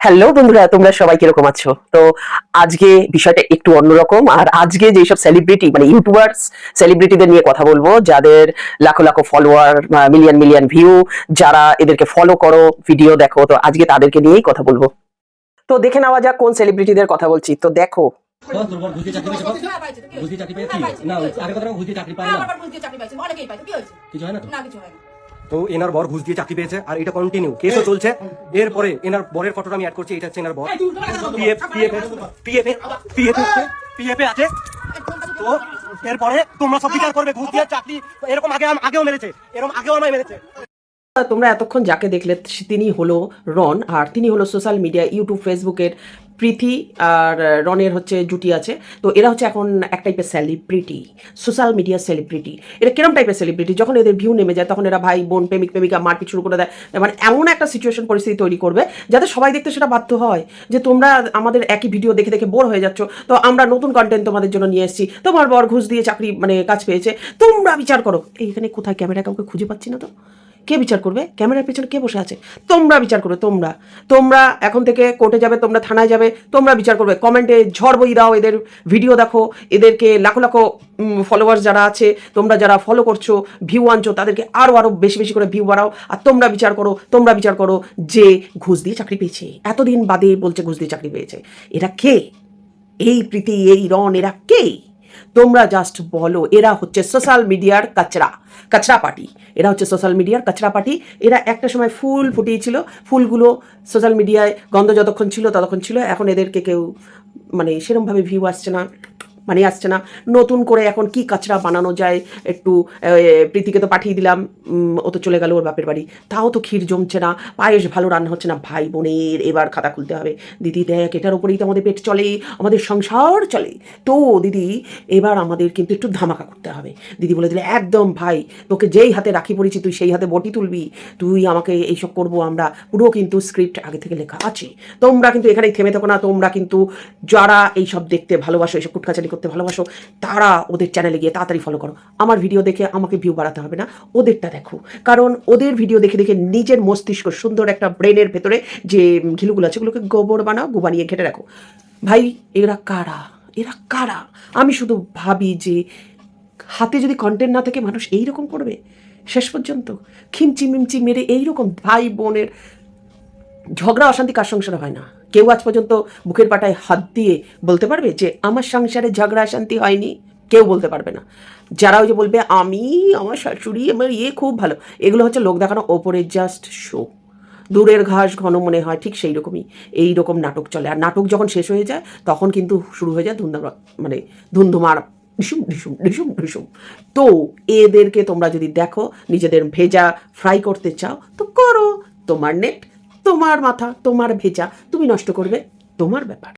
Hello বন্ধুরা তোমরা সবাই কীরকম আছো? তো আজকে বিষয়টা একটু অন্যরকম। আর আজকে যেসব সেলিব্রিটি মানে ইউটিউবার্স সেলিব্রিটিদের নিয়ে কথা বলব যাদের লাখো লাখো ফলোয়ার মিলিয়ন মিলিয়ন ভিউ যারা এদেরকে ফলো করো ভিডিও দেখো তো আজকে তাদেরকে নিয়েই কথা বলব। তো দেখে নেওয়া যাক কোন সেলিব্রিটিদের কথা বলছি। তো দেখো। চাকরি পায় কিছু হয় না। তো এনার বর ঘুষ দিয়ে চাকরি পেয়েছে, আর এটা কন্টিনিউ কেসও চলছে। এরপরে এনার বরের ফটোটা আমি অ্যাড করছি, এটা হচ্ছে এনার বর। PF PF PF PF PF আছে তো এরপরে তোমরা সব বিচার করবে, ঘুষ দিয়ে চাকরি, এরকম আগে আগেও মেরেছে, এরকম আগেও আমায় মেরেছে। তোমরা এতক্ষণ যাকে দেখলে তিনি হলো রন, আর তিনি হলো সোশ্যাল মিডিয়া ইউটিউব ফেসবুকের প্রীতি, আর রনের হচ্ছে জুটি আছে। তো এরা হচ্ছে এখন এক টাইপের সেলিব্রিটি সোশ্যাল মিডিয়া সেলিব্রিটি এরা কিরম টাইপের সেলিব্রিটি যখন এদের ভিউ নেমে যায়, তখন এরা ভাই, বোন, প্রেমিক, প্রেমিকা, মারপিট শুরু করে দেয়। মানে এমন একটা সিচুয়েশন পরিস্থিতি তৈরি করবে, যাতে সবাই দেখতে সেটা বাধ্য হয়, যে তোমরা আমাদের একই ভিডিও দেখে দেখে বোর হয়ে যাচ্ছ। তো আমরা নতুন কন্টেন্ট তোমাদের জন্য নিয়ে এসেছি। তোমার বর ঘুষ দিয়ে চাকরি মানে কাজ পেয়েছে। তোমরা বিচার করো। এইখানে কোথায় ক্যামেরা কাউকে খুঁজে পাচ্ছি না তো? কে বিচার করবে? ক্যামেরার পেছনে কে বসে আছে? তোমরা বিচার করবে, তোমরা। তোমরা এখন থেকে কোর্টে যাবে, তোমরা থানায় যাবে, তোমরা বিচার করবে। কমেন্টে ঝড় বই দাও, এদের ভিডিও দেখো, এদেরকে লাখো লাখো ফলোয়ার্স যারা আছে, তোমরা যারা ফলো করছ ভিউ আনছো, তাদেরকে আরও আরও বেশি বেশি করে ভিউ বাড়াও। আর তোমরা বিচার করো, তোমরা বিচার করো যে ঘুষ দিয়ে চাকরি পেয়েছে। এতদিন বাদে বলছে ঘুষ দিয়ে চাকরি পেয়েছে। এরা কে? এই প্রীতি, এই রন এরা কে? তোমরা জাস্ট বলো, এরা হচ্ছে সোশ্যাল মিডিয়ার কাচরা কাচরা পার্টি। এরা হচ্ছে সোশ্যাল মিডিয়ার কাচরা পার্টি। এরা একটা সময় ফুল ফুটিয়েছিল, ফুলগুলো সোশ্যাল মিডিয়ায় গন্ধ যতক্ষণ ছিল ততক্ষণ ছিল। এখন এদেরকে কেউ মানে সেরমভাবে ভিউ আসছে না। মানে আসছে না। নতুন করে এখন কি কাচরা বানানো যায় একটু প্রীতিকে তো পাঠিয়ে দিলাম ও তো চলে গেল ওর বাপের বাড়ি। তাও তো ক্ষীর জমছে না, পায়েস ভালো রান্না হচ্ছে না, ভাই বোনের এবার খাতা খুলতে হবে। দিদি দেখ, এটার উপরেই তো আমাদের পেট চলে, আমাদের সংসার চলে। তো দিদি, এবার আমাদের কিন্তু একটু ধামাকা করতে হবে। দিদি বলে দিলে, একদম ভাই, তোকে যেই হাতে রাখি পড়েছি, তুই সেই হাতে বটি তুলবি। তুই আমাকে এইসব করব আমরা, পুরো কিন্তু স্ক্রিপ্ট আগে থেকে লেখা আছে। তোমরা কিন্তু এখানেই থেমে থাকো না, তোমরা কিন্তু যারা এইসব দেখতে ভালোবাসো, এইসব কুটকাচারি করতে ভালোবাসো, তারা ওদের চ্যানেলে গিয়ে তাড়াতাড়ি ফলো করো। আমার ভিডিও দেখে আমাকে ভিউ বাড়াতে হবে না, ওদেরটা দেখো। কারণ ওদের ভিডিও দেখে দেখে নিজের মস্তিষ্ক সুন্দর একটা ব্রেনের ভেতরে যে ঘিলুগুলো আছে, ওগুলোকে গোবর বানাও, গো বানিয়ে ঘেটে রাখো। ভাই, এরা কারা? এরা কারা? আমি শুধু ভাবি যে হাতে যদি কন্টেন্ট না থাকে, মানুষ এইরকম করবে? শেষ পর্যন্ত খিমচি মিমচি মেরে এইরকম ভাই বোনের ঝগড়া অশান্তি কার সংসারে হয় না? কেউ আজ পর্যন্ত বুকের পাটায় হাত দিয়ে বলতে পারবে যে আমার সংসারে ঝগড়া শান্তি হয়নি? কেউ বলতে পারবে না। যারা ওই যে বলবে, আমি, আমার শাশুড়ি, আমার ইয়ে খুব ভালো। এগুলো হচ্ছে লোক দেখানো ওপরে জাস্ট শো দূরের ঘাস ঘন মনে হয়, ঠিক সেই রকমই। এই রকম নাটক চলে। আর নাটক যখন শেষ হয়ে যায়, তখন কিন্তু শুরু হয়ে যায় ধুমধাম মানে ধুমধুমার ডিসুম ডিসুম ডিসুম ডিসুম। তো এদেরকে তোমরা যদি দেখো, নিজেদের ভেজা ফ্রাই করতে চাও, তো করো। তোমার নেট তোমার মাথা তোমার ভেজা তুমি নষ্ট করবে তোমার ব্যাপার।